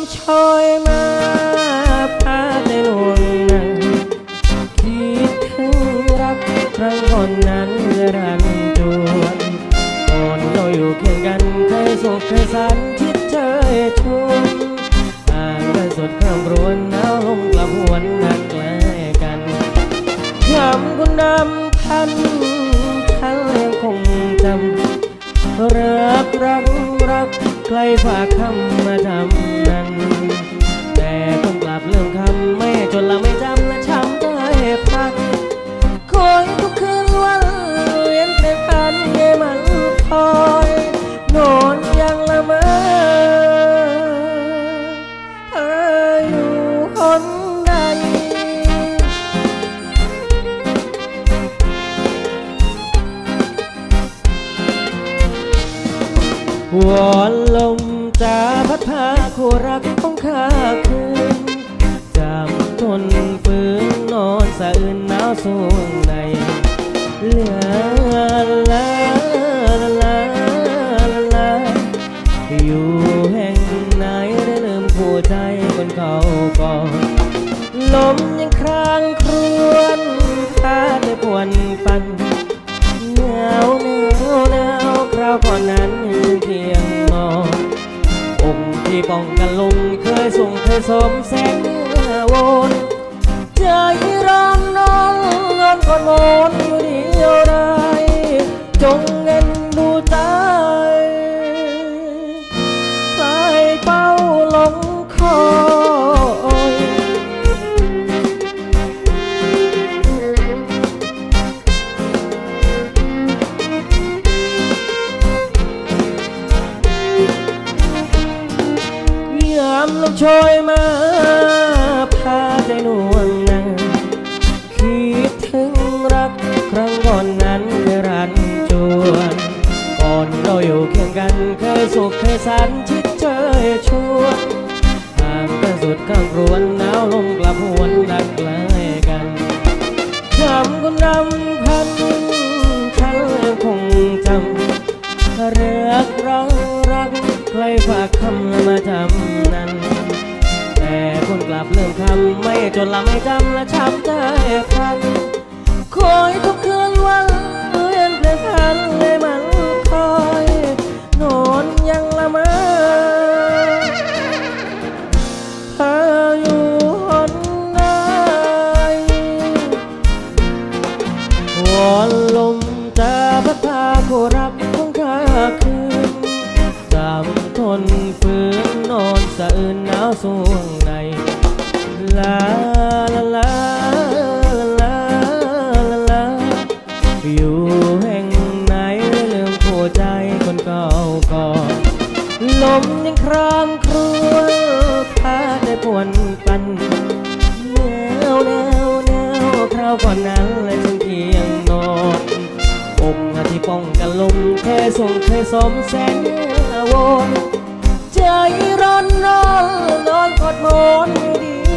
ามลมโชยมาพาในหลวงนั้นคิดถึงรักครั้งก่อนนั้นรันจวนก่อนเราอยู่เคียงกันเคยสุขเคยสันคิดเจอชุมห่างกันสดข้ามรวนหนาวลมกลับหวนนักแลกันยำคุณนำพันฉันยังคงจำรักรักรัก ใครฝากคำมาทำนั้น วอนลมจะพัดพาคู่รักของข้าคืนจำทนฝืนนอนสะอื่นหนาวสูงในเหลือลาลาลาลาลาอยู่แห่งไหนได้ลืมผู้ใจคนเก่าก่อนลมยังครางครวนพาได้ปวนปันหนาวหนาวหนาวค ราวก่อนนั้นเพียงมององค์ที่ป้องกันลมเคยส่งเคยสมแสงเนื้อวนใจร้อนนองนอนก่อนมนอยู่เดียวดายจงเงินดูตา ยามลมโชยมาพาใจหน่วงนางคิดถึงรักครั้งก่อนนั้นรันจวน ก่อนเราอยู่เคียงกันเคยสุขเคยสัน กลับเรื่องคำไม่จนละไม่จำและช้ำใจพันคอยทุกคืนวันเวียนเปลี่ยนพันเลยมันคอยนอนยังละเมอเธออยู่หนไหนวอนลมจะพัดพาคู่รักของข้าคืนจำทนฝืนนอนสะอื่นหนาวสูงใน ลาลาลาลาลาลาอยู่แห่งไหนลืมผู้ใจคนเก่าก่อนลมยังครางครวญพาได้ปวนปันแนวแนวแนวคราวก่อนนั้นเลยจึงเพียงนอนอกที่ป้องกันลมเคยส่งเคยสมแสนวนใจร้อนร้อนร้อนกอดมดดี